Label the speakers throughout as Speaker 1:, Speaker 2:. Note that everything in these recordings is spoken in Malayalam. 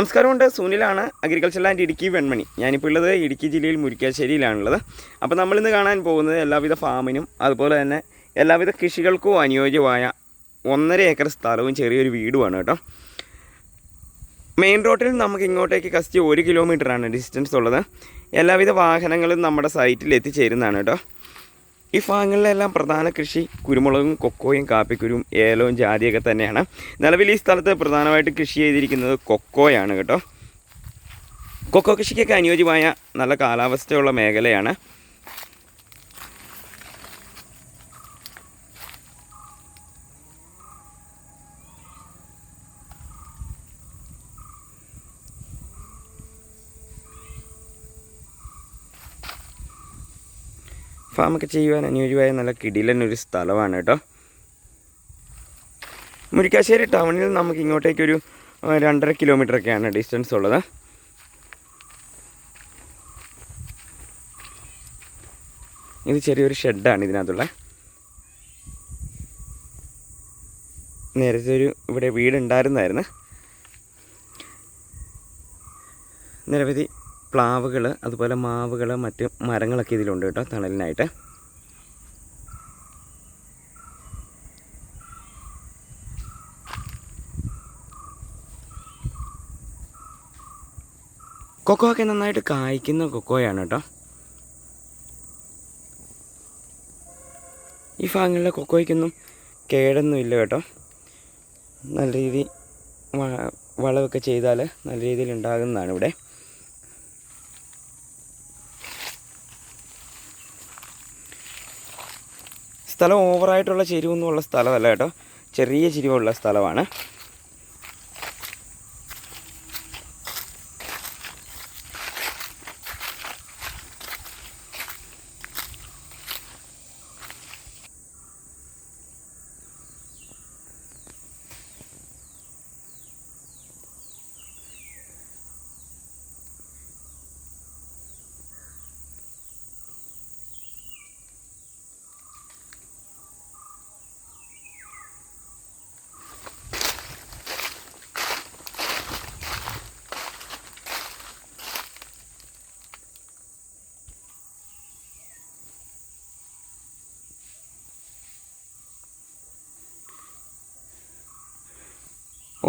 Speaker 1: നമസ്കാരമുണ്ട്. സൂനിലാണ് അഗ്രികൾച്ചർ ലാൻഡ് ഇടുക്കി വെൺമണി. ഞാനിപ്പോൾ ഉള്ളത് ഇടുക്കി ജില്ലയിൽ മുരിക്കാശ്ശേരിയിലാണുള്ളത്. അപ്പോൾ നമ്മളിന്ന് കാണാൻ പോകുന്നത് എല്ലാവിധ ഫാമിനും അതുപോലെ തന്നെ എല്ലാവിധ കൃഷികൾക്കും അനുയോജ്യമായ ഒന്നര ഏക്കർ സ്ഥലവും ചെറിയൊരു വീടുമാണ് കേട്ടോ. മെയിൻ റോഡിൽ നമുക്ക് ഇങ്ങോട്ടേക്ക് കസ്റ്റ് ഒരു കിലോമീറ്ററാണ് ഡിസ്റ്റൻസ് ഉള്ളത്. എല്ലാവിധ വാഹനങ്ങളും നമ്മുടെ സൈറ്റിൽ എത്തിച്ചേരുന്നതാണ് കേട്ടോ. ഈ ഭാഗങ്ങളിലെല്ലാം പ്രധാന കൃഷി കുരുമുളകും കൊക്കോയും കാപ്പിക്കുരും ഏലവും ജാതിയൊക്കെ തന്നെയാണ്. നിലവിൽ ഈ സ്ഥലത്ത് പ്രധാനമായിട്ട് കൃഷി ചെയ്തിരിക്കുന്നത് കൊക്കോയാണ് കേട്ടോ. കൊക്കോ കൃഷിക്കൊക്കെ അനുയോജ്യമായ നല്ല കാലാവസ്ഥയുള്ള മേഖലയാണ്. ഫാമൊക്കെ ചെയ്യുവാൻ അനുയോജ്യമായ നല്ല കിടിലൻ ഒരു സ്ഥലമാണ് കേട്ടോ. മുരിക്കാശ്ശേരി ടൗണിൽ നമുക്ക് ഇങ്ങോട്ടേക്കൊരു രണ്ടര കിലോമീറ്റർ ഒക്കെയാണ് ഡിസ്റ്റൻസ് ഉള്ളത്. ഇത് ചെറിയൊരു ഷെഡാണ് ഇതിനകത്തുള്ള. നേരത്തെ ഒരു ഇവിടെ വീടുണ്ടായിരുന്നായിരുന്നു. നിരവധി പ്ലാവുകൾ അതുപോലെ മാവുകൾ മറ്റ് മരങ്ങളൊക്കെ ഇതിലുണ്ട് കേട്ടോ തണലിനായിട്ട്. കൊക്കോ ഒക്കെ നന്നായിട്ട് കായ്ക്കുന്ന കൊക്കോയാണ് കേട്ടോ. ഈ ഭാഗങ്ങളിലെ കൊക്കോയ്ക്കൊന്നും കേടൊന്നും ഇല്ല കേട്ടോ. നല്ല രീതി വളവൊക്കെ ചെയ്താൽ നല്ല രീതിയിൽ ഉണ്ടാകുന്നതാണ് ഇവിടെ. സ്ഥലം ഓവറായിട്ടുള്ള ചെരിവൊന്നുമുള്ള സ്ഥലമല്ല കേട്ടോ. ചെറിയ ചിരിവുള്ള സ്ഥലമാണ്.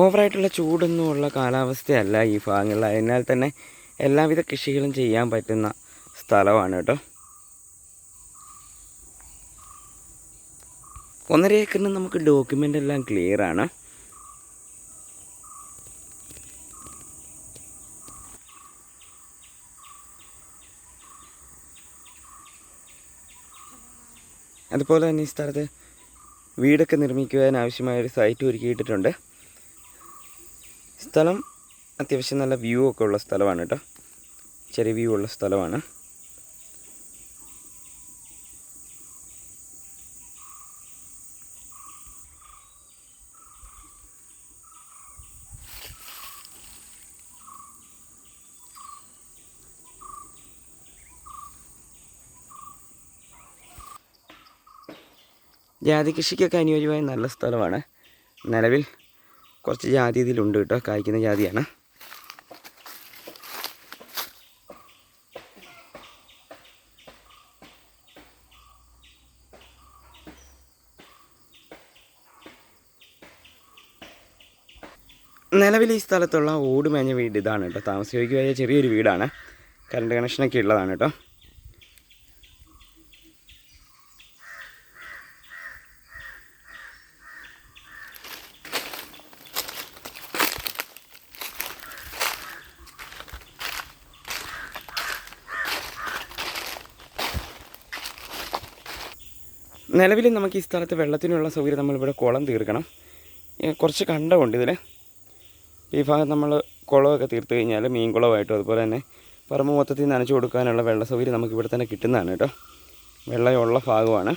Speaker 1: ഓവറായിട്ടുള്ള ചൂടൊന്നും ഉള്ള കാലാവസ്ഥയല്ല ഈ ഭാഗങ്ങളിൽ. അതിനാൽ തന്നെ എല്ലാവിധ കൃഷികളും ചെയ്യാൻ പറ്റുന്ന സ്ഥലമാണ് കേട്ടോ. ഒന്നര ഏക്കറിന് നമുക്ക് ഡോക്യുമെന്റ് എല്ലാം ക്ലിയർ ആണ്. അതുപോലെ തന്നെ ഈ സ്ഥലത്ത് വീടൊക്കെ നിർമ്മിക്കുവാൻ ആവശ്യമായ ഒരു സൈറ്റ് ഒരുക്കിയിട്ടിട്ടുണ്ട്. സ്ഥലം അത്യാവശ്യം നല്ല വ്യൂ ഒക്കെ ഉള്ള സ്ഥലമാണ് കേട്ടോ ചെറിയ വ്യൂ ഉള്ള സ്ഥലമാണ്. ജാതി കൃഷിക്കൊക്കെ അനുയോജ്യമായ നല്ല സ്ഥലമാണ്. നിലവിൽ കുറച്ച് ജാതി ഇതിലുണ്ട് കേട്ടോ. കായ്ക്കുന്ന ജാതിയാണ്. നിലവിൽ ഈ സ്ഥലത്തുള്ള ഓടുമേഞ്ഞ വീട് ഇതാണ് കേട്ടോ. താമസിക്കുക ചെറിയൊരു വീടാണ്. കറണ്ട് കണക്ഷനൊക്കെ ഉള്ളതാണ് കേട്ടോ. നിലവിൽ നമുക്ക് ഈ സ്ഥലത്ത് വെള്ളത്തിനുള്ള സൗകര്യം നമ്മളിവിടെ കുളം തീർക്കണം. കുറച്ച് കണ്ടമുണ്ട് ഇതിൽ ഈ ഭാഗം നമ്മൾ കുളമൊക്കെ തീർത്ത് കഴിഞ്ഞാൽ മീൻ കുളമായിട്ടും അതുപോലെ തന്നെ പറമ്പ് മൊത്തത്തിൽ നനച്ചു കൊടുക്കാനുള്ള വെള്ള സൗകര്യം നമുക്ക് ഇവിടെ തന്നെ കിട്ടുന്നതാണ് കേട്ടോ. വെള്ളമുള്ള ഭാഗമാണ്.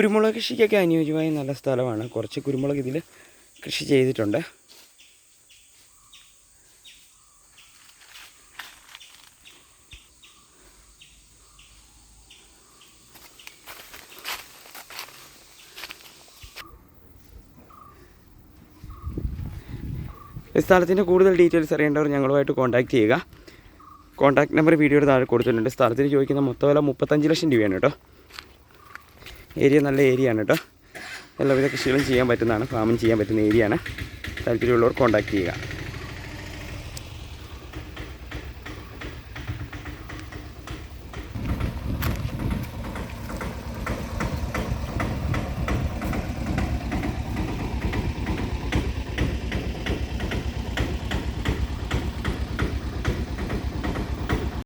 Speaker 1: കുരുമുളക് കൃഷിക്കൊക്കെ അനുയോജ്യമായ നല്ല സ്ഥലമാണ്. കുറച്ച് കുരുമുളക് ഇതിൽ കൃഷി ചെയ്തിട്ടുണ്ട്. സ്ഥലത്തിന്റെ കൂടുതൽ ഡീറ്റെയിൽസ് അറിയേണ്ടവർ ഞങ്ങളുമായിട്ട് കോൺടാക്റ്റ് ചെയ്യുക. കോൺടാക്ട് നമ്പർ വീഡിയോയുടെ താഴെ കൊടുത്തിട്ടുണ്ട്. സ്ഥലത്തിന് ചോദിക്കുന്ന മൊത്തം വില മുപ്പത്തഞ്ച് ലക്ഷം രൂപയാണ് കേട്ടോ. ഏരിയ നല്ല ഏരിയ ആണ് കേട്ടോ. എല്ലാവിധ കൃഷികളും ചെയ്യാൻ പറ്റുന്നതാണ് ഫാമിങ് ചെയ്യാൻ പറ്റുന്ന ഏരിയയാണ്. താല്പര്യമുള്ളവർ കോൺടാക്റ്റ് ചെയ്യുക.